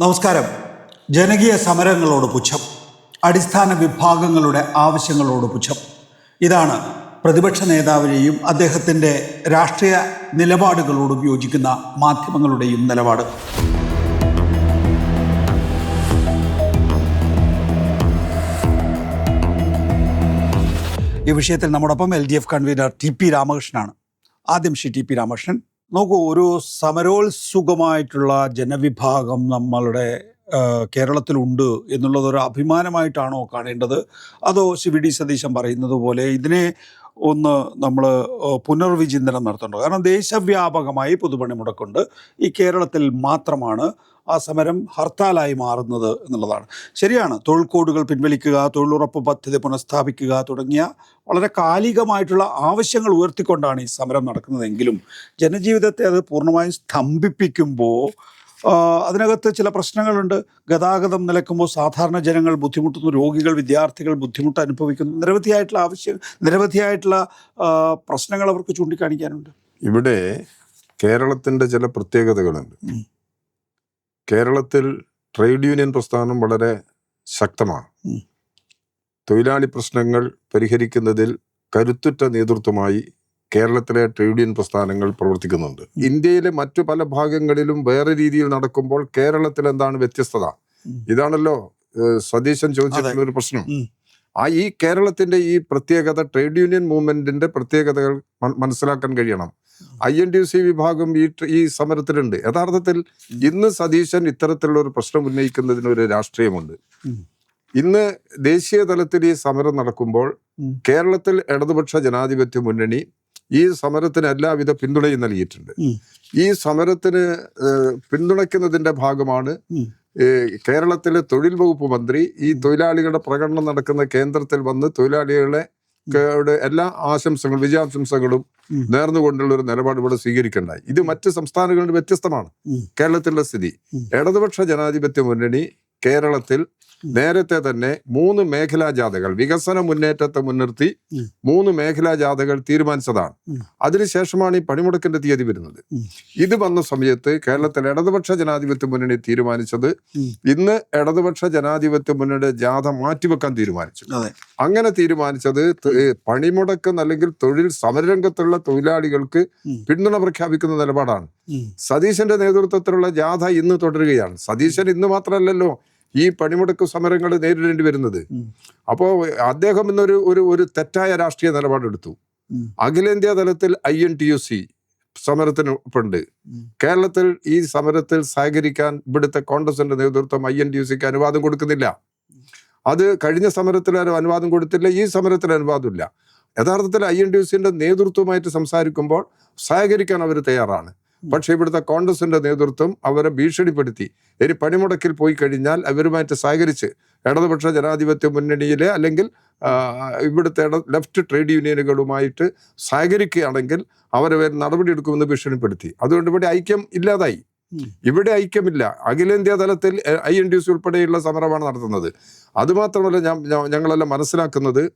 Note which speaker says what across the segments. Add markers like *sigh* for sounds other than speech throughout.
Speaker 1: നമസ്കാരം. ജനകീയ സമരങ്ങളോട് പുച്ഛം. അടിസ്ഥാന വിഭാഗങ്ങളുടെ ആവശ്യങ്ങളോട് പുച്ഛം. ഇതാണ് പ്രതിപക്ഷ നേതാവിനെയും അദ്ദേഹത്തിന്റെ രാഷ്ട്രീയ നിലപാടുകളോടും യോജിക്കുന്ന മാധ്യമങ്ങളുടെയും നിലപാട്. ഈ വിഷയത്തിൽ നമ്മോടൊപ്പം L D F convener T P രാമകൃഷ്ണനാണ്. ആദ്യം ശ്രീ ടി പി രാമകൃഷ്ണൻ നോക്കൂ ഒരു സമരോത്സുകമായിട്ടുള്ള ജനവിഭാഗം നമ്മളുടെ കേരളത്തിലുണ്ട് എന്നുള്ളത് ഒരു അഭിമാനമായിട്ടാണോ കാണേണ്ടത്? അതോ സി വി ഡി സതീശൻ പറയുന്നത് പോലെ ഇതിനെ ഒന്ന് നമ്മൾ പുനർവിചിന്തനം നടത്തേണ്ടത് കാരണം ദേശവ്യാപകമായി പുതുപണി മുടക്കുണ്ട് ഈ കേരളത്തിൽ മാത്രമാണ് ആ സമരം ഹർത്താലായി മാറുന്നത് എന്നുള്ളതാണ്. ശരിയാണ് തൊഴിൽ കോഡുകൾ പിൻവലിക്കുക തൊഴിലുറപ്പ് പദ്ധതി പുനഃസ്ഥാപിക്കുക തുടങ്ങിയ വളരെ കാലികമായിട്ടുള്ള ആവശ്യങ്ങൾ ഉയർത്തിക്കൊണ്ടാണ് ഈ സമരം നടക്കുന്നതെങ്കിലും ജനജീവിതത്തെ അത് പൂർണമായും സ്തംഭിപ്പിക്കുമ്പോൾ അതിനകത്ത് ചില പ്രശ്നങ്ങളുണ്ട്. ഗതാഗതം നിലക്കുമ്പോൾ സാധാരണ ജനങ്ങൾ ബുദ്ധിമുട്ടുന്നു രോഗികൾ വിദ്യാർത്ഥികൾ ബുദ്ധിമുട്ട് അനുഭവിക്കുന്നു. നിരവധിയായിട്ടുള്ള ആവശ്യം നിരവധിയായിട്ടുള്ള പ്രശ്നങ്ങൾ അവർക്ക് ചൂണ്ടിക്കാണിക്കാനുണ്ട്.
Speaker 2: ഇവിടെ കേരളത്തിന്റെ ചില പ്രത്യേകതകളുണ്ട്. കേരളത്തിൽ ട്രേഡ് യൂണിയൻ പ്രസ്ഥാനം വളരെ ശക്തമാണ്. തൊഴിലാളി പ്രശ്നങ്ങൾ പരിഹരിക്കുന്നതിൽ കരുത്തുറ്റ നേതൃത്വമായി കേരളത്തിലെ ട്രേഡ് യൂണിയൻ പ്രസ്ഥാനങ്ങൾ പ്രവർത്തിക്കുന്നുണ്ട്. ഇന്ത്യയിലെ മറ്റു പല ഭാഗങ്ങളിലും വേറെ രീതിയിൽ നടക്കുമ്പോൾ കേരളത്തിൽ എന്താണ് വ്യത്യസ്തത ഇതാണല്ലോ സതീശൻ ചോദിച്ചിട്ടുള്ള ഒരു പ്രശ്നം. ആ ഈ കേരളത്തിന്റെ ഈ പ്രത്യേകത ട്രേഡ് യൂണിയൻ മൂവ്മെന്റിന്റെ പ്രത്യേകതകൾ മനസ്സിലാക്കാൻ കഴിയണം. ഐ എൻ ഡി സി വിഭാഗം ഈ ഈ സമരത്തിലുണ്ട്. യഥാർത്ഥത്തിൽ ഇന്ന് സതീശൻ ഇത്തരത്തിലുള്ള ഒരു പ്രശ്നം ഉന്നയിക്കുന്നതിന് ഒരു രാഷ്ട്രീയമുണ്ട്. ഇന്ന് ദേശീയ തലത്തിൽ ഈ സമരം നടക്കുമ്പോൾ കേരളത്തിൽ ഇടതുപക്ഷ ജനാധിപത്യ മുന്നണി ഈ സമരത്തിന് എല്ലാവിധ പിന്തുണയും നൽകിയിട്ടുണ്ട്. ഈ സമരത്തിന് പിന്തുണയ്ക്കുന്നതിന്റെ ഭാഗമാണ് കേരളത്തിലെ തൊഴിൽ വകുപ്പ് മന്ത്രി ഈ തൊഴിലാളികളുടെ പ്രകടനം നടക്കുന്ന കേന്ദ്രത്തിൽ വന്ന് തൊഴിലാളികളെ എല്ലാ ആശംസകളും വിജയാശംസകളും. നേർന്നുകൊണ്ടുള്ള ഒരു നിലപാട് ഇവിടെ സ്വീകരിക്കേണ്ടായി ഇത് മറ്റ് സംസ്ഥാനങ്ങളിൽ വ്യത്യസ്തമാണ്. കേരളത്തിലുള്ള സ്ഥിതി. ഇടതുപക്ഷ ജനാധിപത്യ മുന്നണി കേരളത്തിൽ നേരത്തെ തന്നെ മൂന്ന് മേഖലാ ജാഥകൾ വികസന മുന്നേറ്റത്തെ മുൻനിർത്തി മൂന്ന് മേഖലാ ജാഥകൾ തീരുമാനിച്ചതാണ്. അതിനുശേഷമാണ് ഈ പണിമുടക്കിന്റെ തീയതി വരുന്നത്. ഇത് വന്ന സമയത്ത് കേരളത്തിൽ ഇടതുപക്ഷ ജനാധിപത്യ മുന്നണി തീരുമാനിച്ചത്. ഇന്ന് ഇടതുപക്ഷ ജനാധിപത്യ മുന്നണിയുടെ ജാഥ മാറ്റിവെക്കാൻ തീരുമാനിച്ചു. അങ്ങനെ തീരുമാനിച്ചത് പണിമുടക്കം അല്ലെങ്കിൽ തൊഴിൽ സമരരംഗത്തുള്ള തൊഴിലാളികൾക്ക് പിന്തുണ പ്രഖ്യാപിക്കുന്ന നിലപാടാണ്. സതീശന്റെ നേതൃത്വത്തിലുള്ള ജാഥ ഇന്ന് തുടരുകയാണ്. സതീശൻ ഇന്ന് മാത്രമല്ലല്ലോ ഈ പണിമുടക്ക് സമരങ്ങൾ നേരിടേണ്ടി വരുന്നത്.
Speaker 1: അപ്പോ
Speaker 2: അപ്പോൾ അദ്ദേഹം ഇന്നൊരു ഒരു ഒരു തെറ്റായ രാഷ്ട്രീയ നിലപാടെടുത്തു. അഖിലേന്ത്യാ തലത്തിൽ I N T U C സമരത്തിന് ഒപ്പുണ്ട്. കേരളത്തിൽ ഈ സമരത്തിൽ സഹകരിക്കാൻ ഇവിടുത്തെ കോൺഗ്രസിന്റെ നേതൃത്വം ഐ എൻ ടി യു സിക്ക് അനുവാദം കൊടുക്കുന്നില്ല. അത് കഴിഞ്ഞ സമരത്തിൽ ആരും അനുവാദം കൊടുത്തില്ല ഈ സമരത്തിൽ അനുവാദമില്ല. യഥാർത്ഥത്തിൽ ഐ എൻ ടി യു സിന്റെ നേതൃത്വമായിട്ട് സംസാരിക്കുമ്പോൾ സഹകരിക്കാൻ അവർ തയ്യാറാണ്. പക്ഷേ ഇവിടുത്തെ കോൺഗ്രസിന്റെ നേതൃത്വം അവരെ ഭീഷണിപ്പെടുത്തി. ഇനി പണിമുടക്കിൽ പോയി കഴിഞ്ഞാൽ അവരുമായിട്ട് സഹകരിച്ച് ഇടതുപക്ഷ ജനാധിപത്യ മുന്നണിയിലെ അല്ലെങ്കിൽ ഇവിടുത്തെ ലെഫ്റ്റ് ട്രേഡ് യൂണിയനുകളുമായിട്ട് സഹകരിക്കുകയാണെങ്കിൽ അവരെ നടപടിയെടുക്കുമെന്ന് ഭീഷണിപ്പെടുത്തി. അതുകൊണ്ട് ഇവിടെ ഐക്യം ഇല്ലാതായി. ഇവിടെ ഐക്യമില്ല. അഖിലേന്ത്യാ തലത്തിൽ ഐ എൻ ഡി സി ഉൾപ്പെടെയുള്ള സമരമാണ് നടത്തുന്നത്. അതുമാത്രമല്ല ഞാൻ- ഞങ്ങളെല്ലാം മനസ്സിലാക്കുന്നത്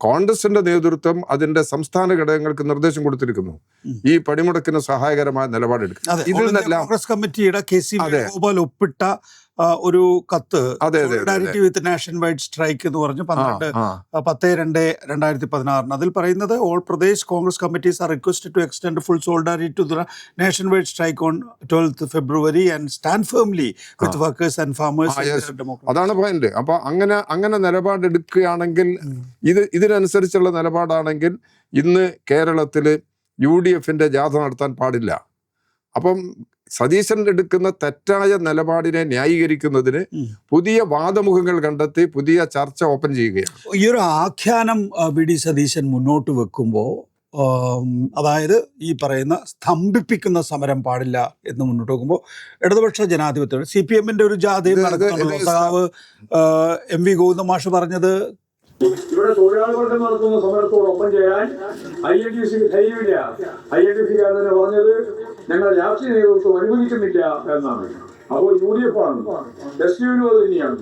Speaker 2: കോൺഗ്രസിന്റെ നേതൃത്വം അതിന്റെ സംസ്ഥാന ഘടകങ്ങൾക്ക് നിർദ്ദേശം കൊടുത്തിരിക്കുന്നു. ഈ പണിമുടക്കിന് സഹായകരമായ
Speaker 1: നിലപാടെടുക്കും.
Speaker 2: ഇതിൽ നിന്നെല്ലാം
Speaker 1: കോൺഗ്രസ് കമ്മിറ്റിയുടെ കെ സി. വേണുഗോപാൽ ഒപ്പിട്ട ഒരു കത്ത്. Solidarity with nation wide strike എന്ന് പറഞ്ഞ് പന്ത്രണ്ട് പത്ത് രണ്ട് രണ്ടായിരത്തി പതിനാറിന് അതിൽ പറയുന്നത് all Pradesh Congress committees are requested to extend full solidarity to the nation wide strike on twelfth February and stand firmly with workers and farmers
Speaker 2: അതാണ് പോയിന്റ് അപ്പൊ അങ്ങനെ അങ്ങനെ നിലപാടെടുക്കുകയാണെങ്കിൽ ഇത് ഇതിനനുസരിച്ചുള്ള നിലപാടാണെങ്കിൽ ഇന്ന് കേരളത്തിൽ യു ഡി എഫിന്റെ ജാഥ നടത്താൻ പാടില്ല. അപ്പം സതീശൻ എടുക്കുന്ന തെറ്റായ നിലപാടിനെ ന്യായീകരിക്കുന്നതിന് പുതിയ വാദമുഖങ്ങൾ കണ്ടെത്തി പുതിയ ചർച്ച ഓപ്പൺ ചെയ്യുകയാണ്.
Speaker 1: ഈ ഒരു ആഖ്യാനം വി. ഡി. സതീശൻ മുന്നോട്ട് വെക്കുമ്പോൾ അതായത് ഈ പറയുന്ന സ്തംഭിപ്പിക്കുന്ന സമരം പാടില്ല എന്ന് മുന്നോട്ട് വെക്കുമ്പോൾ ഇടതുപക്ഷ ജനാധിപത്യം സി പി എമ്മിന്റെ ഒരു ജാഥയും
Speaker 2: നടക്കുന്ന
Speaker 1: സഖാവ് എം വി ഗോവിന്ദ മാഷ് പറഞ്ഞത്
Speaker 3: ഇവിടെ തൊഴിലാളികളുടെ നടത്തുന്ന സമരത്തോടൊപ്പം ചെയ്യാൻ ഐ എൻ ഡി സിക്ക് ധൈര്യമില്ല. ഐ എൻ ഡി സിക്കാർ തന്നെ പറഞ്ഞത് ഞങ്ങൾ രാഷ്ട്രീയ നേതൃത്വം അനുവദിക്കുന്നില്ല എന്നാണ്. അപ്പോൾ യു ഡി എഫ് ആണ്. എസ് യുവിനും അത് തന്നെയാണ്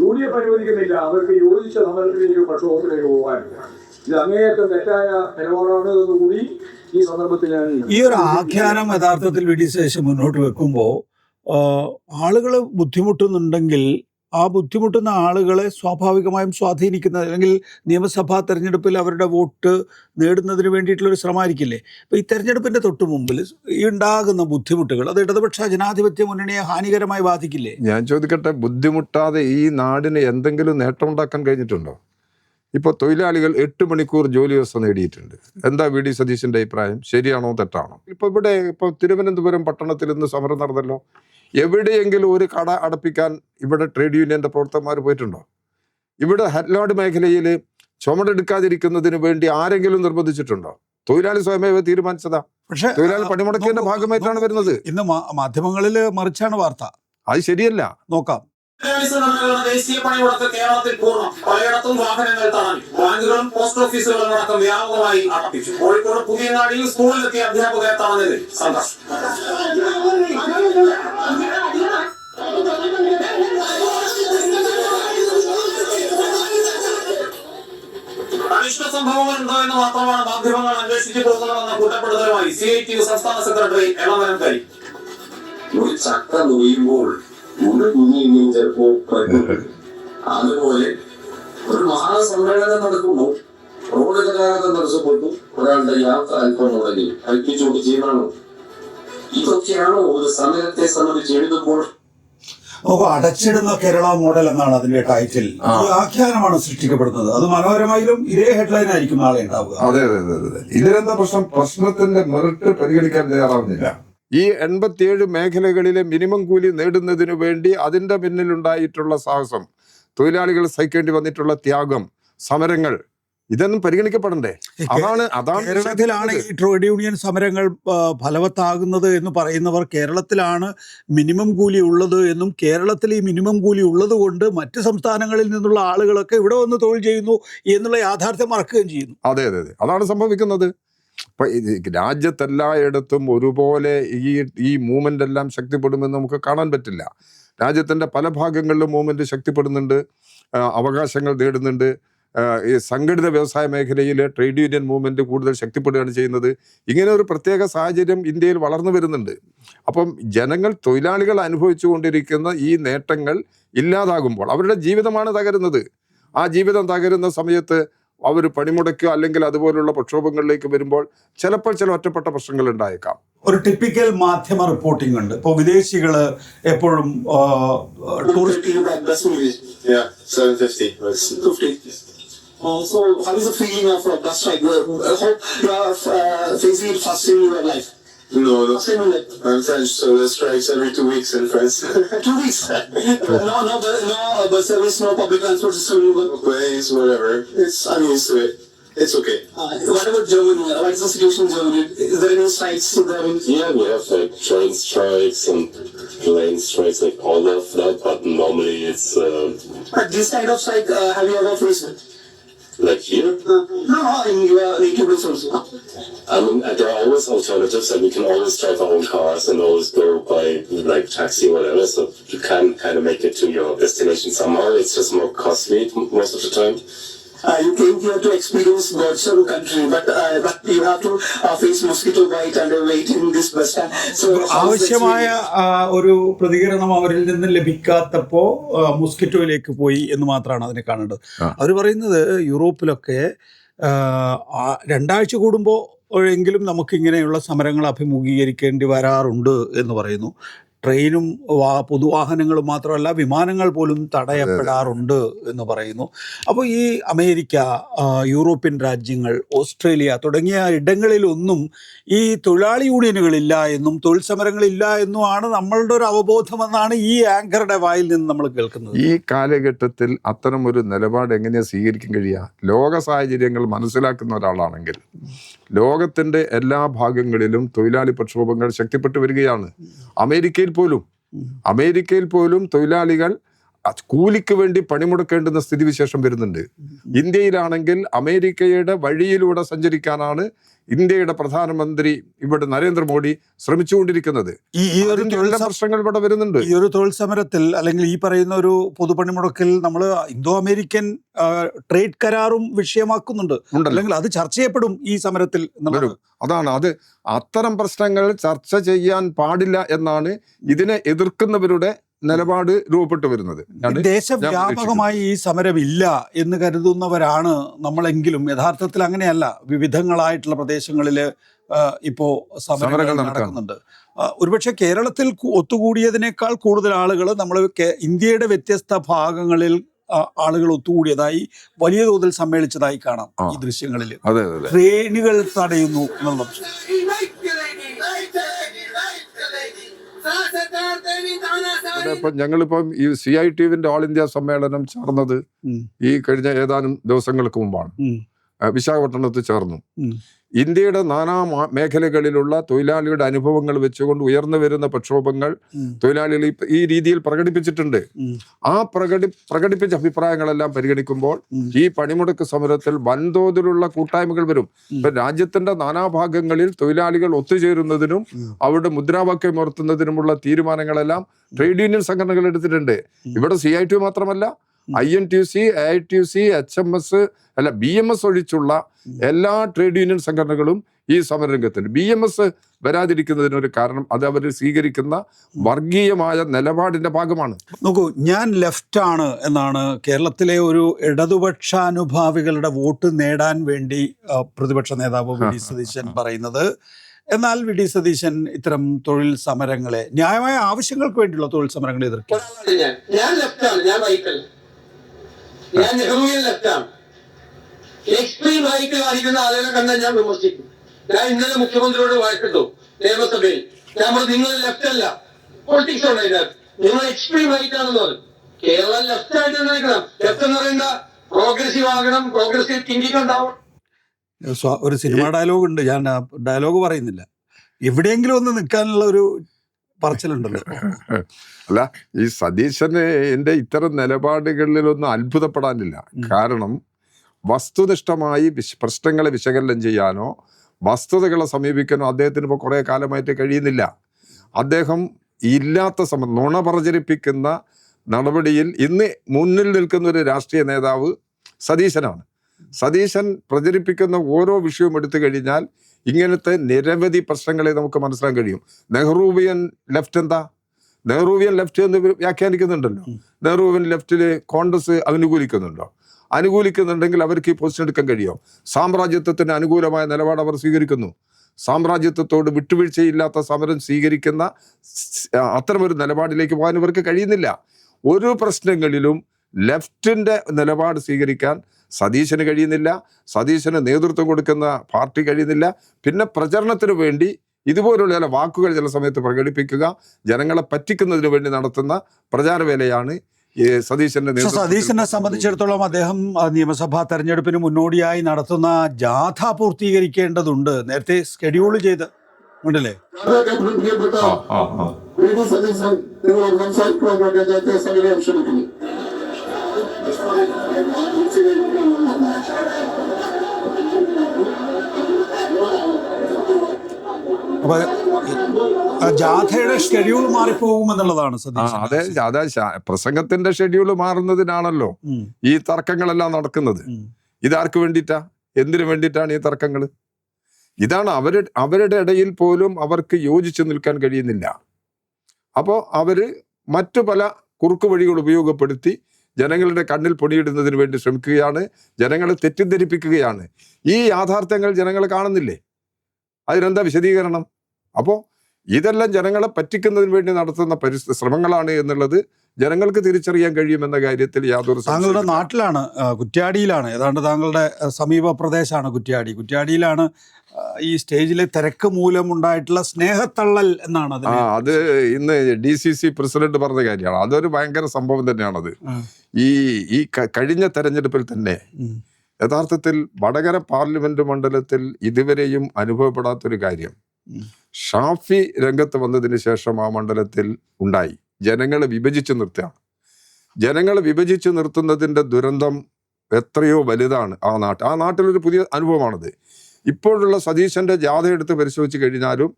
Speaker 3: യു ഡി എഫ് അനുവദിക്കുന്നില്ല. അവർക്ക് യോജിച്ച സമരത്തിലേക്ക് പ്രക്ഷോഭത്തിലേക്ക് പോകാൻ. ഇത് അങ്ങേയറ്റം തെറ്റായ നിലപാടാണ് എന്നുകൂടി ഈ സന്ദർഭത്തിൽ ഞാൻ
Speaker 1: ഈ ഒരു ആഖ്യാനം യഥാർത്ഥത്തിൽ വി സതീശൻ മുന്നോട്ട് വെക്കുമ്പോൾ ആളുകൾ ബുദ്ധിമുട്ടുന്നുണ്ടെങ്കിൽ ആ ബുദ്ധിമുട്ടുന്ന ആളുകളെ സ്വാഭാവികമായും സ്വാധീനിക്കുന്നത് അല്ലെങ്കിൽ നിയമസഭാ തെരഞ്ഞെടുപ്പിൽ അവരുടെ വോട്ട് നേടുന്നതിന് വേണ്ടിയിട്ടുള്ളൊരു ശ്രമമായിരിക്കില്ലേ? അപ്പോൾ ഈ തെരഞ്ഞെടുപ്പിന്റെ തൊട്ട് മുമ്പിൽ ഈ ഉണ്ടാകുന്ന ബുദ്ധിമുട്ടുകൾ അത് ഇടതുപക്ഷ ജനാധിപത്യ മുന്നണിയെ ഹാനികരമായി ബാധിക്കില്ലേ?
Speaker 2: ഞാൻ ചോദിക്കട്ടെ ബുദ്ധിമുട്ടാതെ ഈ നാടിന് എന്തെങ്കിലും നേട്ടമുണ്ടാക്കാൻ കഴിഞ്ഞിട്ടുണ്ടോ? ഇപ്പോൾ തൊഴിലാളികൾ എട്ട് മണിക്കൂർ ജോലി ദിവസം നേടിയിട്ടുണ്ട്. എന്താ വി ഡി സതീശന്റെ അഭിപ്രായം? ശരിയാണോ തെറ്റാണോ? ഇപ്പോൾ ഇവിടെ ഇപ്പോൾ തിരുവനന്തപുരം പട്ടണത്തിൽ ഇന്ന് സമരം നടന്നല്ലോ. എവിടെയെങ്കിലും ഒരു കട അടപ്പിക്കാൻ ഇവിടെ ട്രേഡ് യൂണിയന്റെ പ്രവർത്തകന്മാർ പോയിട്ടുണ്ടോ? ഇവിടെ ഹെഡ്ലോഡ് മേഖലയിൽ ചുമടെടുക്കാതിരിക്കുന്നതിന് വേണ്ടി ആരെങ്കിലും നിർബന്ധിച്ചിട്ടുണ്ടോ? തൊഴിലാളി സ്വയമേവ തീരുമാനിച്ചതാ.
Speaker 1: പക്ഷേ
Speaker 2: തൊഴിലാളി
Speaker 1: പണിമുടക്കിന്റെ
Speaker 2: ഭാഗമായിട്ടാണ് വരുന്നത്.
Speaker 1: ഇന്ന് മാധ്യമങ്ങളിൽ മറിച്ചാണ് വാർത്ത.
Speaker 2: അത് ശരിയല്ല.
Speaker 1: നോക്കാം.
Speaker 4: ദേശീയ പണിമുടക്ക് കേരളത്തിൽ പൂർണം. പലയിടത്തും വാഹനങ്ങൾ തടഞ്ഞു. ബാങ്കുകളും പോസ്റ്റ് ഓഫീസുകളും അടക്കം വ്യാപകമായി അടപ്പിച്ചു. കോഴിക്കോട് പുതിയങ്ങാടിയിൽ സ്കൂളിലെത്തിയ അധ്യാപകരെ തടഞ്ഞതിൽ സംഘർഷം അനിഷ്ട സംഭവങ്ങൾ ഉണ്ടോ എന്ന് മാത്രമാണ് മാധ്യമങ്ങൾ അന്വേഷിച്ചു പോകുന്നതെന്ന കുറ്റപ്പെടുത്തലുമായി സി ഐ ടി സംസ്ഥാന സെക്രട്ടറി എളമരം കരി.
Speaker 5: ഒരു ചക്ക നുയ്യുമ്പോൾ മുണ്ട് കുഞ്ഞിയും ചിലപ്പോ പറ്റും അതുപോലെ ഒരു മഹാസമ്മേളനം നടക്കുമ്പോൾ റോഡ് ഗതാഗതം തടസ്സപ്പെട്ടു. ഒരാളുടെ യാത്ര അല്പം മുടങ്ങി. അൽപ്പിച്ചുകൊണ്ട് ചെയ്യണോ? ഇതൊക്കെയാണോ ഒരു സമരത്തെ സംബന്ധിച്ച് എഴുതുമ്പോൾ?
Speaker 1: നോക്കൂ അടച്ചിടുന്ന കേരള മോഡൽ എന്നാണ് അതിന്റെ ടൈറ്റിൽ ഒരു ആഖ്യാനമാണ് സൃഷ്ടിക്കപ്പെടുന്നത്. അത് മനോഹരമായാലും ഇതേ ഹെഡ്ലൈൻ ആയിരിക്കും നാളെ ഉണ്ടാവുക.
Speaker 2: അതെ അതെ അതെ അതെ. ഇതിലെന്താ പ്രശ്നം? പ്രശ്നത്തിന്റെ മെറിറ്റ് പരിഗണിക്കാൻ തയ്യാറാവുന്നില്ല. ഈ എൺപത്തിയേഴ് മേഖലകളിലെ മിനിമം കൂലി നേടുന്നതിനു വേണ്ടി അതിന്റെ പിന്നിലുണ്ടായിട്ടുള്ള സാഹസം തൊഴിലാളികൾ സഹിക്കേണ്ടി വന്നിട്ടുള്ള ത്യാഗം സമരങ്ങൾ ഇതൊന്നും പരിഗണിക്കപ്പെടണ്ടേ? അതാണ് അതാണ്
Speaker 1: കേരളത്തിലാണ് ഈ ട്രേഡ് യൂണിയൻ സമരങ്ങൾ ഫലവത്താകുന്നത് എന്ന് പറയുന്നവർ കേരളത്തിലാണ് മിനിമം കൂലി ഉള്ളത് എന്നും കേരളത്തിൽ ഈ മിനിമം കൂലി ഉള്ളത് കൊണ്ട് മറ്റ് സംസ്ഥാനങ്ങളിൽ നിന്നുള്ള ആളുകളൊക്കെ ഇവിടെ വന്ന് തൊഴിൽ ചെയ്യുന്നു എന്നുള്ള യാഥാർത്ഥ്യം മറക്കുകയും ചെയ്യുന്നു.
Speaker 2: അതെ അതെ അതെ. അതാണ് സംഭവിക്കുന്നത്. ഇപ്പൊ രാജ്യത്തെല്ലായിടത്തും ഒരുപോലെ ഈ ഈ മൂവ്മെന്റ് എല്ലാം ശക്തിപ്പെടുമെന്ന് നമുക്ക് കാണാൻ പറ്റില്ല. രാജ്യത്തിന്റെ പല ഭാഗങ്ങളിലും മൂവ്മെന്റ് ശക്തിപ്പെടുന്നുണ്ട്. അവകാശങ്ങൾ നേടുന്നുണ്ട്. ഈ സംഘടിത വ്യവസായ മേഖലയിലെ ട്രേഡ് യൂണിയൻ മൂവ്മെന്റ് കൂടുതൽ ശക്തിപ്പെടുകയാണ് ചെയ്യുന്നത്. ഇങ്ങനെ ഒരു പ്രത്യേക സാഹചര്യം ഇന്ത്യയിൽ വളർന്നു വരുന്നുണ്ട്. അപ്പം ജനങ്ങൾ തൊഴിലാളികൾ അനുഭവിച്ചുകൊണ്ടിരിക്കുന്ന ഈ നേട്ടങ്ങൾ ഇല്ലാതാകുമ്പോൾ അവരുടെ ജീവിതമാണ് തകരുന്നത്. ആ ജീവിതം തകരുന്ന സമയത്ത് അവർ പണിമുടക്കുക അല്ലെങ്കിൽ അതുപോലുള്ള പ്രക്ഷോഭങ്ങളിലേക്ക് വരുമ്പോൾ ചിലപ്പോൾ ചില ഒറ്റപ്പെട്ട പ്രശ്നങ്ങൾ ഉണ്ടായേക്കാം
Speaker 1: ഒരു ടിപ്പിക്കൽ മാധ്യമ റിപ്പോർട്ടിംഗ് ഉണ്ട് ഇപ്പോൾ വിദേശികൾ എപ്പോഴും tourist
Speaker 5: Yeah, seven fifty.
Speaker 4: Uh, so, how is the feeling of a bus strike? I hope you are uh, facing it first in your life.
Speaker 5: No, no.
Speaker 4: First in your.
Speaker 5: I'm French, so there's strikes every two weeks in France. *laughs*
Speaker 4: Two weeks. *laughs* no, no, but, no uh, bus service, no public transport system. No, bu-
Speaker 5: Planes, whatever. It's I'm used to it. It's okay.
Speaker 4: Uh, what about Germany? What is the situation in Germany? Is there any strikes in Germany?
Speaker 6: Yeah, we have like train strikes and plane strikes, like all of that. But normally it's uh,
Speaker 4: But this kind of strike, uh, have you ever faced it?
Speaker 6: Like here.
Speaker 4: No, in your native also.
Speaker 6: I mean, there are always alternatives. and we can always drive our own cars and always go by like taxi or whatever. So you can kind of make it to your destination somehow. It's just more costly most of the time.
Speaker 4: Uh, you came here to experience God's own country, but uh, but you have to uh, face mosquito bite and uh, wait in this bus stand. So how is the
Speaker 1: ആവശ്യമായ? ആ, ഒരു പ്രതികരണം അവരിൽ നിന്ന് ലഭിക്കാത്തപ്പോ ആ, മോസ്കിറ്റോയിലേക്ക് പോയി എന്ന് മാത്രമാണ് അതിനെ കാണേണ്ടത്
Speaker 2: ആ.
Speaker 1: അവർ പറയുന്നത് യൂറോപ്പിലൊക്കെ ആ, ആ, രണ്ടാഴ്ച കൂടുമ്പോൾ എങ്കിലും നമുക്ക് ഇങ്ങനെയുള്ള സമരങ്ങൾ അഭിമുഖീകരിക്കേണ്ടി വരാറുണ്ട് എന്ന് പറയുന്നു ട്രെയിനും പൊതുവാഹനങ്ങളും മാത്രമല്ല വിമാനങ്ങൾ പോലും തടയപ്പെടാറുണ്ട് എന്ന് പറയുന്നു. അപ്പോൾ ഈ അമേരിക്ക യൂറോപ്യൻ രാജ്യങ്ങൾ ഓസ്ട്രേലിയ തുടങ്ങിയ ഇടങ്ങളിലൊന്നും ഈ തൊഴിലാളി യൂണിയനുകളില്ല എന്നും തൊഴിൽ സമരങ്ങളില്ല എന്നുമാണ് നമ്മളുടെ ഒരു അവബോധമെന്നാണ് ഈ ആങ്കറുടെ വായിൽ നിന്ന് നമ്മൾ കേൾക്കുന്നത്.
Speaker 2: ഈ കാലഘട്ടത്തിൽ അത്തരം ഒരു നിലപാട് എങ്ങനെയാണ് സ്വീകരിക്കാൻ കഴിയുക? ലോക സാഹചര്യങ്ങൾ മനസ്സിലാക്കുന്ന ഒരാളാണെങ്കിൽ. ലോകത്തിന്റെ എല്ലാ ഭാഗങ്ങളിലും തൊഴിലാളി പ്രക്ഷോഭങ്ങൾ ശക്തിപ്പെട്ടു വരികയാണ്. അമേരിക്കയിൽ പോലും. അമേരിക്കയിൽ പോലും തൊഴിലാളികൾ കൂലിക്ക് വേണ്ടി പണിമുടക്കേണ്ടുന്ന സ്ഥിതിവിശേഷം വരുന്നുണ്ട്. ഇന്ത്യയിലാണെങ്കിൽ അമേരിക്കയുടെ വഴിയിലൂടെ സഞ്ചരിക്കാനാണ് ഇന്ത്യയുടെ പ്രധാനമന്ത്രി ഇവിടെ നരേന്ദ്രമോദി ശ്രമിച്ചുകൊണ്ടിരിക്കുന്നത്.
Speaker 1: ഈ ഒരു
Speaker 2: പ്രശ്നങ്ങൾ ഇവിടെ വരുന്നുണ്ട്.
Speaker 1: ഈ ഒരു തൊഴിൽ സമരത്തിൽ അല്ലെങ്കിൽ ഈ പറയുന്ന ഒരു പൊതുപണിമുടക്കിൽ നമ്മൾ ഇന്തോ അമേരിക്കൻ ട്രേഡ് കരാറും വിഷയമാക്കുന്നുണ്ട്. അല്ലെങ്കിൽ അത് ചർച്ച ചെയ്യപ്പെടും ഈ സമരത്തിൽ
Speaker 2: അതാണ്. അത് അത്തരം പ്രശ്നങ്ങൾ ചർച്ച ചെയ്യാൻ പാടില്ല എന്നാണ് ഇതിനെ എതിർക്കുന്നവരുടെ നിലപാട് രൂപപ്പെട്ടു വരുന്നത്
Speaker 1: ദേശവ്യാപകമായി ഈ സമരം ഇല്ല എന്ന് കരുതുന്നവരാണ് നമ്മളെങ്കിലും യഥാർത്ഥത്തിൽ അങ്ങനെയല്ല വിവിധങ്ങളായിട്ടുള്ള പ്രദേശങ്ങളിൽ ഇപ്പോ സമരങ്ങൾ. നടക്കുന്നുണ്ട് ഒരുപക്ഷെ കേരളത്തിൽ ഒത്തുകൂടിയതിനേക്കാൾ കൂടുതൽ ആളുകൾ നമ്മൾ ഇന്ത്യയുടെ വ്യത്യസ്ത ഭാഗങ്ങളിൽ ആളുകൾ ഒത്തുകൂടിയതായി വലിയ തോതിൽ സമ്മേളിച്ചതായി കാണാം ഈ ദൃശ്യങ്ങളിൽ ട്രെയിനുകൾ തടയുന്നു എന്നുള്ള
Speaker 2: ഇപ്പം ഞങ്ങളിപ്പം ഈ സി ഐ ടി യുവിന്റെ ഓൾ ഇന്ത്യ സമ്മേളനം ചേർന്നത് ഈ കഴിഞ്ഞ ഏതാനും ദിവസങ്ങൾക്ക് മുമ്പാണ്. വിശാഖപട്ടണത്ത് ചേർന്നു. ഇന്ത്യയുടെ നാനാ മേഖലകളിലുള്ള തൊഴിലാളിയുടെ അനുഭവങ്ങൾ വെച്ചുകൊണ്ട് ഉയർന്നു വരുന്ന പ്രക്ഷോഭങ്ങൾ തൊഴിലാളികൾ ഈ- രീതിയിൽ പ്രകടിപ്പിച്ചിട്ടുണ്ട്. ആ പ്രകടി പ്രകടിപ്പിച്ച അഭിപ്രായങ്ങളെല്ലാം പരിഗണിക്കുമ്പോൾ ഈ പണിമുടക്ക് സമരത്തിൽ വൻതോതിലുള്ള കൂട്ടായ്മകൾ വരും. ഇപ്പൊ രാജ്യത്തിന്റെ നാനാഭാഗങ്ങളിൽ തൊഴിലാളികൾ ഒത്തുചേരുന്നതിനും. അവരുടെ മുദ്രാവാക്യം ഉയർത്തുന്നതിനുമുള്ള തീരുമാനങ്ങളെല്ലാം ട്രേഡ് യൂണിയൻ സംഘടനകൾ എടുത്തിട്ടുണ്ട്. ഇവിടെ സി ഐ ടി മാത്രമല്ല I N T C A I T C H M S അല്ല ബി എം എസ് ഒഴിച്ചുള്ള എല്ലാ ട്രേഡ് യൂണിയൻ സംഘടനകളും ഈ സമരരംഗത്തുണ്ട്. ബി എം എസ് വരാതിരിക്കുന്നതിനൊരു കാരണം അത് അവർ സ്വീകരിക്കുന്ന വർഗീയമായ നിലപാടിന്റെ ഭാഗമാണ്.
Speaker 1: നോക്കൂ ഞാൻ ലെഫ്റ്റ് ആണ് എന്നാണ് കേരളത്തിലെ ഒരു ഇടതുപക്ഷാനുഭാവികളുടെ വോട്ട് നേടാൻ വേണ്ടി പ്രതിപക്ഷ നേതാവ് വി. ഡി. സതീശൻ *laughs* പറയുന്നത്. എന്നാൽ വി. ഡി. സതീശൻ ഇത്തരം തൊഴിൽ സമരങ്ങളെ ന്യായമായ ആവശ്യങ്ങൾക്ക് വേണ്ടിയുള്ള തൊഴിൽ സമരങ്ങളെ എതിർക്കും.
Speaker 7: ഞാൻ നെഹ്റുവിൽ ലെഫ്റ്റാണ് എക്സ്ട്രീം റൈറ്റ് കാണിക്കുന്ന ആളുകളെ കണ്ടാൽ ഞാൻ വിമർശിക്കും. ഞാൻ ഇന്നലെ മുഖ്യമന്ത്രിയോട് വഴക്കിട്ടു നിയമസഭയിൽ. ഞാൻ പറഞ്ഞു നിങ്ങൾ ലെഫ്റ്റ് അല്ല. പൊളിറ്റിക്സ് ഉണ്ട് ഇതിനകത്ത് നിങ്ങൾ എക്സ്ട്രീം റൈറ്റ് ആണെന്ന് പറഞ്ഞു. കേരളം ലെഫ്റ്റ് ആയിട്ട് നിൽക്കണം. ലെഫ്റ്റ് എന്ന് പറയുന്ന പ്രോഗ്രസീവ് ആകണം. പ്രോഗ്രസീവ് തിങ്കിങ് ഉണ്ടാവണം.
Speaker 1: ഒരു സിനിമ ഡയലോഗ് ഉണ്ട്. ഞാൻ ഡയലോഗ് പറയുന്നില്ല. എവിടെയെങ്കിലും ഒന്ന് നിൽക്കാനുള്ള ഒരു പറച്ചിലുണ്ടല്ലോ. *laughs*
Speaker 2: അല്ല ഈ സതീശന് എന്റെ ഇത്തരം നിലപാടുകളിലൊന്നും അത്ഭുതപ്പെടാനില്ല. കാരണം വസ്തുനിഷ്ഠമായി വിശ- പ്രശ്നങ്ങളെ വിശകലനം ചെയ്യാനോ വസ്തുതകളെ സമീപിക്കാനോ അദ്ദേഹത്തിന് ഇപ്പോൾ കുറേ കാലമായിട്ട് കഴിയുന്നില്ല. അദ്ദേഹം ഇല്ലാത്ത സമ നുണ പ്രചരിപ്പിക്കുന്ന നടപടിയിൽ ഇന്ന് മുന്നിൽ നിൽക്കുന്ന ഒരു രാഷ്ട്രീയ നേതാവ് സതീശനാണ്. സതീശൻ പ്രചരിപ്പിക്കുന്ന ഓരോ വിഷയവും എടുത്തു കഴിഞ്ഞാൽ ഇങ്ങനത്തെ നിരവധി പ്രശ്നങ്ങളെ നമുക്ക് മനസ്സിലാക്കാൻ കഴിയും. നെഹ്റൂവിയൻ ലെഫ്റ്റ് എന്താ? നെഹ്റൂവിയൻ ലെഫ്റ്റ് എന്ന് വ്യാഖ്യാനിക്കുന്നുണ്ടല്ലോ. നെഹ്റൂവിയൻ ലെഫ്റ്റിൽ കോൺഗ്രസ് അനുകൂലിക്കുന്നുണ്ടോ? അനുകൂലിക്കുന്നുണ്ടെങ്കിൽ അവർക്ക് ഈ പൊസിഷൻ എടുക്കാൻ കഴിയും? സാമ്രാജ്യത്വത്തിന് അനുകൂലമായ നിലപാട് അവർ സ്വീകരിക്കുന്നു. സാമ്രാജ്യത്വത്തോട് വിട്ടുവീഴ്ചയില്ലാത്ത സമരം സ്വീകരിക്കുന്ന അത്തരമൊരു നിലപാടിലേക്ക് പോകാൻ ഇവർക്ക് കഴിയുന്നില്ല. ഒരു പ്രശ്നങ്ങളിലും ലെഫ്റ്റിന്റെ നിലപാട് സ്വീകരിക്കാൻ സതീശന് കഴിയുന്നില്ല സതീശന് നേതൃത്വം കൊടുക്കുന്ന പാർട്ടി കഴിയുന്നില്ല. പിന്നെ പ്രചരണത്തിന് വേണ്ടി ഇതുപോലുള്ള ചില വാക്കുകൾ ചില സമയത്ത് പ്രകടിപ്പിക്കുക ജനങ്ങളെ പറ്റിക്കുന്നതിന് വേണ്ടി നടത്തുന്ന പ്രചാരവേലയാണ് ഈ സതീശന്റെ നേതൃത്വത്തിൽ
Speaker 1: സതീശനെ സംബന്ധിച്ചിടത്തോളം അദ്ദേഹം നിയമസഭാ തെരഞ്ഞെടുപ്പിന് മുന്നോടിയായി നടത്തുന്ന ജാഥ പൂർത്തീകരിക്കേണ്ടതുണ്ട്. നേരത്തെ ഷെഡ്യൂൾ ചെയ്ത്. ഉണ്ടല്ലേ?
Speaker 5: സതീശൻ നിങ്ങൾ സംസാരിക്കുവാൻ വേണ്ടി അദ്ദേഹത്തെ സകലം ക്ഷണിക്കുന്നു
Speaker 1: അപ്പൊ ആ ജാഥയുടെ ഷെഡ്യൂൾ മാറിപ്പോകും എന്നുള്ളതാണ്
Speaker 2: അതെ അതെ പ്രസംഗത്തിന്റെ ഷെഡ്യൂൾ മാറുന്നതിനാണല്ലോ ഈ തർക്കങ്ങളെല്ലാം നടക്കുന്നത്. ഇതാർക്ക് വേണ്ടിയിട്ടാ? എന്തിനു വേണ്ടിയിട്ടാണ് ഈ തർക്കങ്ങൾ ഇതാണ് അവരുടെ അവരുടെ ഇടയിൽ പോലും അവർക്ക് യോജിച്ചു നിൽക്കാൻ കഴിയുന്നില്ല. അപ്പോൾ അവർ മറ്റു പല കുറുക്കു വഴികൾ ഉപയോഗപ്പെടുത്തി ജനങ്ങളുടെ കണ്ണിൽ പൊടിയിടുന്നതിന് വേണ്ടി ശ്രമിക്കുകയാണ്. ജനങ്ങളെ തെറ്റിദ്ധരിപ്പിക്കുകയാണ്. ഈ യാഥാർത്ഥ്യങ്ങൾ ജനങ്ങൾ കാണുന്നില്ലേ? അതിനെന്താ വിശദീകരണം അപ്പോൾ ഇതെല്ലാം ജനങ്ങളെ പറ്റിക്കുന്നതിന് വേണ്ടി നടത്തുന്ന പരിസ്ഥിതി ശ്രമങ്ങളാണ് എന്നുള്ളത് ജനങ്ങൾക്ക് തിരിച്ചറിയാൻ കഴിയുമെന്ന കാര്യത്തിൽ യാതൊരു
Speaker 1: താങ്കളുടെ. നാട്ടിലാണ് കുറ്റ്യാടിയിലാണ് ഏതാണ്ട് താങ്കളുടെ സമീപ പ്രദേശമാണ് കുറ്റ്യാടി കുറ്റ്യാടിയിലാണ് ഈ സ്റ്റേജിലെ തിരക്ക് മൂലമുണ്ടായിട്ടുള്ള സ്നേഹത്തള്ളൽ എന്നാണ്
Speaker 2: ആ അത് ഇന്ന് ഡി സി സി പ്രസിഡന്റ് പറഞ്ഞ കാര്യമാണ് അതൊരു ഭയങ്കര സംഭവം തന്നെയാണത്. ഈ ഈ കഴിഞ്ഞ തെരഞ്ഞെടുപ്പിൽ തന്നെ. യഥാർത്ഥത്തിൽ വടകര പാർലമെന്റ് മണ്ഡലത്തിൽ ഇതുവരെയും അനുഭവപ്പെടാത്തൊരു കാര്യം. ഷാഫി രംഗത്ത് വന്നതിന് ശേഷം ആ മണ്ഡലത്തിൽ ഉണ്ടായി. ജനങ്ങളെ വിഭജിച്ചു നിർത്തുകയാണ്. ജനങ്ങളെ വിഭജിച്ചു നിർത്തുന്നതിന്റെ ദുരന്തം എത്രയോ വലുതാണ് ആ നാട്ടിൽ. ആ നാട്ടിലൊരു പുതിയ അനുഭവമാണത്. ഇപ്പോഴുള്ള സതീശന്റെ ജാഥ എടുത്ത് പരിശോധിച്ച് കഴിഞ്ഞാലും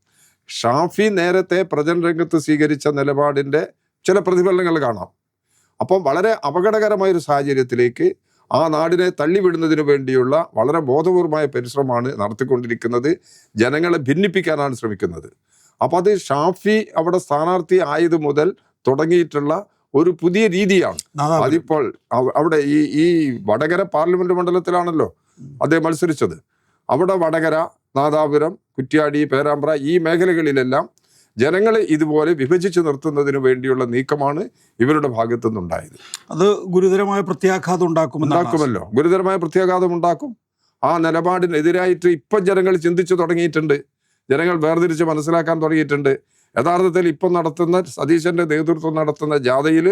Speaker 2: ഷാഫി നേരത്തെ പ്രചരണ രംഗത്ത് സ്വീകരിച്ച നിലപാടിന്റെ ചില പ്രതിഫലനങ്ങൾ കാണാം. അപ്പം വളരെ അപകടകരമായ ഒരു സാഹചര്യത്തിലേക്ക് ആ നാടിനെ തള്ളിവിടുന്നതിനു വേണ്ടിയുള്ള വളരെ ബോധപൂർവമായ പരിശ്രമമാണ് നടത്തിക്കൊണ്ടിരിക്കുന്നത്. ജനങ്ങളെ ഭിന്നിപ്പിക്കാനാണ് ശ്രമിക്കുന്നത്. അപ്പം അത് ഷാഫി അവിടെ സ്ഥാനാർത്ഥി ആയത് മുതൽ തുടങ്ങിയിട്ടുള്ള ഒരു പുതിയ രീതിയാണ്. അതിപ്പോൾ അവിടെ ഈ ഈ വടകര പാർലമെന്റ് മണ്ഡലത്തിലാണല്ലോ അദ്ദേഹം മത്സരിച്ചത്. അവിടെ വടകര നാദാപുരം കുറ്റ്യാടി പേരാമ്പ്ര ഈ മേഖലകളിലെല്ലാം ജനങ്ങളെ ഇതുപോലെ വിഭജിച്ച് നിർത്തുന്നതിന് വേണ്ടിയുള്ള നീക്കമാണ് ഇവരുടെ ഭാഗത്തു നിന്നുണ്ടായത്
Speaker 1: അത് ഗുരുതരമായ പ്രത്യാഘാതം ഉണ്ടാക്കും
Speaker 2: ഉണ്ടാക്കുമല്ലോ. ഗുരുതരമായ പ്രത്യാഘാതം ഉണ്ടാക്കും. ആ നിലപാടിനെതിരായിട്ട് ഇപ്പം ജനങ്ങൾ ചിന്തിച്ചു തുടങ്ങിയിട്ടുണ്ട്. ജനങ്ങൾ വേർതിരിച്ച് മനസ്സിലാക്കാൻ തുടങ്ങിയിട്ടുണ്ട്. യഥാർത്ഥത്തിൽ ഇപ്പം നടത്തുന്ന സതീശന്റെ നേതൃത്വം നടത്തുന്ന ജാഥയിൽ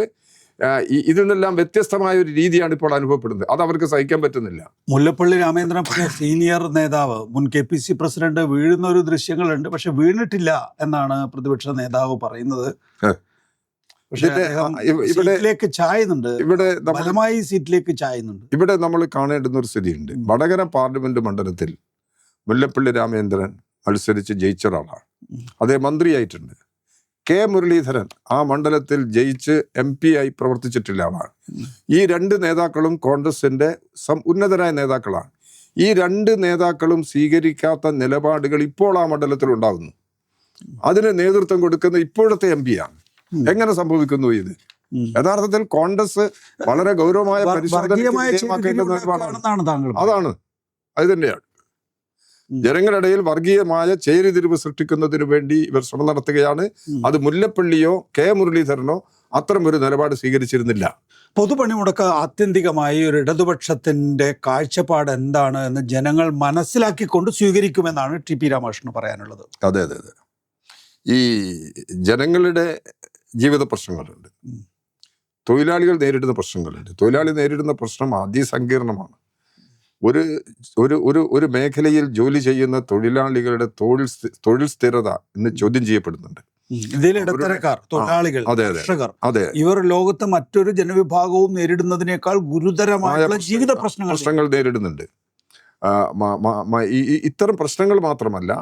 Speaker 2: ഇതിൽ നിന്നെല്ലാം വ്യത്യസ്തമായ ഒരു രീതിയാണ് ഇപ്പോൾ അനുഭവപ്പെടുന്നത്. അത് അവർക്ക് സഹിക്കാൻ പറ്റുന്നില്ല.
Speaker 1: മുല്ലപ്പള്ളി രാമേന്ദ്രൻ സീനിയർ നേതാവ് മുൻ കെ പി സി പ്രസിഡന്റ് വീഴുന്ന ഒരു ദൃശ്യങ്ങളുണ്ട്. പക്ഷെ വീണിട്ടില്ല എന്നാണ് പ്രതിപക്ഷ നേതാവ് പറയുന്നത്. സീറ്റിലേക്ക് ചായുന്നുണ്ട്.
Speaker 2: ഇവിടെ
Speaker 1: ബലമായി സീറ്റിലേക്ക് ചായുന്നുണ്ട്.
Speaker 2: ഇവിടെ നമ്മൾ കാണേണ്ടുന്ന ഒരു സ്ഥിതിയുണ്ട്. വടകര പാർലമെന്റ് മണ്ഡലത്തിൽ മുല്ലപ്പള്ളി രാമേന്ദ്രൻ മത്സരിച്ച് ജയിച്ച ഒരാളാണ്. അതേ മന്ത്രിയായിട്ടുണ്ട്. കെ മുരളീധരൻ ആ മണ്ഡലത്തിൽ ജയിച്ച് എം പി ആയി പ്രവർത്തിച്ചിട്ടുള്ള ആളാണ് ഈ രണ്ട് നേതാക്കളും കോൺഗ്രസിന്റെ സം ഉന്നതരായ നേതാക്കളാണ്. ഈ രണ്ട് നേതാക്കളും സ്വീകരിക്കാത്ത നിലപാടുകൾ ഇപ്പോൾ ആ മണ്ഡലത്തിൽ ഉണ്ടാകുന്നു അതിന് നേതൃത്വം കൊടുക്കുന്ന ഇപ്പോഴത്തെ എം പിയാണ് എങ്ങനെ സംഭവിക്കുന്നു ഇത്. യഥാർത്ഥത്തിൽ കോൺഗ്രസ് വളരെ ഗൗരവമായ
Speaker 1: പരിശോധന
Speaker 2: അതാണ്. അത് തന്നെയാണ്. ജനങ്ങളിടയിൽ വർഗീയമായ ചേരിതിരിവ് സൃഷ്ടിക്കുന്നതിനു വേണ്ടി ഇവർ ശ്രമം നടത്തുകയാണ്. അത് മുല്ലപ്പള്ളിയോ കെ മുരളീധരനോ അത്തരം ഒരു നിലപാട് സ്വീകരിച്ചിരുന്നില്ല.
Speaker 1: പൊതുപണിമുടക്ക് ആത്യന്തികമായി ഒരു ഇടതുപക്ഷത്തിന്റെ കാഴ്ചപ്പാട് എന്താണ് എന്ന് ജനങ്ങൾ മനസ്സിലാക്കിക്കൊണ്ട് സ്വീകരിക്കുമെന്നാണ് ടി പി രാമകൃഷ്ണൻ പറയാനുള്ളത്.
Speaker 2: അതെ അതെ അതെ. ഈ ജനങ്ങളുടെ ജീവിത പ്രശ്നങ്ങളുണ്ട്. തൊഴിലാളികൾ നേരിടുന്ന പ്രശ്നങ്ങളുണ്ട്. തൊഴിലാളി നേരിടുന്ന പ്രശ്നം അതിസങ്കീർണമാണ്. ഒരു ഒരു ഒരു ഒരു മേഖലയിൽ ജോലി ചെയ്യുന്ന തൊഴിലാളികളുടെ തൊഴിൽ തൊഴിൽ സ്ഥിരത ഇന്ന് ചോദ്യം ചെയ്യപ്പെടുന്നുണ്ട്.
Speaker 1: ഇതിൽ ഇടത്തരക്കാർ തൊഴിലാളികൾ
Speaker 2: അതെ, അതെ.
Speaker 1: കർഷകർ
Speaker 2: അതെ.
Speaker 1: ഇവർ ലോകത്തെ മറ്റൊരു ജനവിഭാഗവും നേരിടുന്നതിനേക്കാൾ
Speaker 2: ഗുരുതരമായ
Speaker 1: ജീവിത പ്രശ്നങ്ങൾ
Speaker 2: പ്രശ്നങ്ങൾ നേരിടുന്നുണ്ട്. ഇത്തരം പ്രശ്നങ്ങൾ മാത്രമല്ല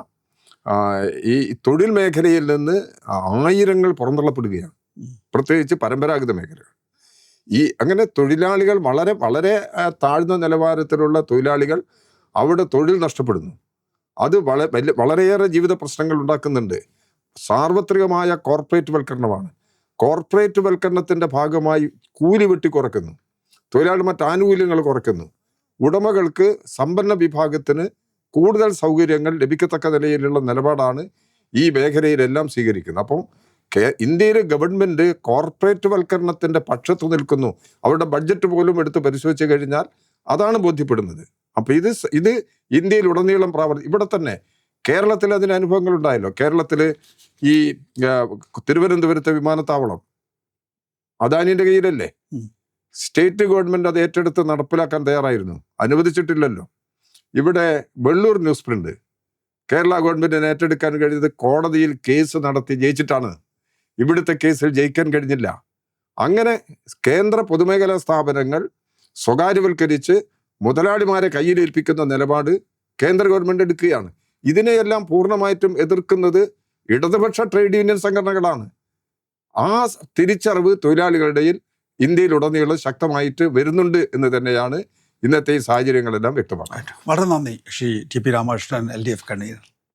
Speaker 2: ഈ തൊഴിൽ മേഖലയിൽ നിന്ന് ആയിരങ്ങൾ പുറന്തള്ളപ്പെടുകയാണ്. പ്രത്യേകിച്ച് പരമ്പരാഗത മേഖലകൾ. ഈ അങ്ങനെ തൊഴിലാളികൾ വളരെ വളരെ താഴ്ന്ന നിലവാരത്തിലുള്ള തൊഴിലാളികൾ അവിടെ തൊഴിൽ നഷ്ടപ്പെടുന്നു. അത് വളരെ വളരെയേറെ ജീവിത പ്രശ്നങ്ങൾ ഉണ്ടാക്കുന്നുണ്ട്. സാർവത്രികമായ കോർപ്പറേറ്റ് വൽക്കരണമാണ്. കോർപ്പറേറ്റ് വൽക്കരണത്തിന്റെ ഭാഗമായി കൂലി വെട്ടി കുറയ്ക്കുന്നു തൊഴിലാളി മറ്റ് ആനുകൂല്യങ്ങൾ കുറയ്ക്കുന്നു ഉടമകൾക്ക് സമ്പന്ന വിഭാഗത്തിന് കൂടുതൽ സൗകര്യങ്ങൾ ലഭിക്കത്തക്ക നിലയിലുള്ള നിലപാടാണ് ഈ മേഖലയിലെല്ലാം സ്വീകരിക്കുന്നത്. അപ്പം ഇന്ത്യയിലെ ഗവൺമെന്റ് കോർപ്പറേറ്റ് വൽക്കരണത്തിന്റെ പക്ഷത്ത് നിൽക്കുന്നു. അവരുടെ ബഡ്ജറ്റ് പോലും എടുത്ത് പരിശോധിച്ച് കഴിഞ്ഞാൽ അതാണ് ബോധ്യപ്പെടുന്നത്. അപ്പൊ ഇത് ഇത് ഇന്ത്യയിൽ ഉടനീളം പ്രാവർത്തി ഇവിടെ തന്നെ കേരളത്തിൽ അതിന് അനുഭവങ്ങൾ ഉണ്ടായല്ലോ. കേരളത്തിൽ ഈ തിരുവനന്തപുരത്തെ വിമാനത്താവളം അദാനിന്റെ കയ്യിലല്ലേ? സ്റ്റേറ്റ് ഗവൺമെന്റ് അത് ഏറ്റെടുത്ത് നടപ്പിലാക്കാൻ തയ്യാറായിരുന്നു. അനുവദിച്ചിട്ടില്ലല്ലോ. ഇവിടെ വെള്ളൂർ ന്യൂസ് പ്രിന്റ് കേരള ഗവൺമെന്റിന് ഏറ്റെടുക്കാൻ കഴിഞ്ഞത് കോടതിയിൽ കേസ് നടത്തി ജയിച്ചിട്ടാണ്. ഇവിടുത്തെ കേസിൽ ജയിക്കാൻ കഴിഞ്ഞില്ല. അങ്ങനെ കേന്ദ്ര പൊതുമേഖലാ സ്ഥാപനങ്ങൾ സ്വകാര്യവൽക്കരിച്ച് മുതലാളിമാരെ കയ്യിലേൽപ്പിക്കുന്ന നിലപാട് കേന്ദ്ര ഗവൺമെന്റ് എടുക്കുകയാണ്. ഇതിനെയെല്ലാം പൂർണമായിട്ടും എതിർക്കുന്നത് ഇടതുപക്ഷ ട്രേഡ് യൂണിയൻ സംഘടനകളാണ്. ആ തിരിച്ചറിവ് തൊഴിലാളികളുടെയിൽ ഇന്ത്യയിലുടനീളം ശക്തമായിട്ട് വരുന്നുണ്ട് എന്ന് തന്നെയാണ് ഇന്നത്തെ ഈ സാഹചര്യങ്ങളെല്ലാം വ്യക്തമാക്കുന്നത്.
Speaker 1: വളരെ നന്ദി Shri T P Ramakrishnan L D F convener.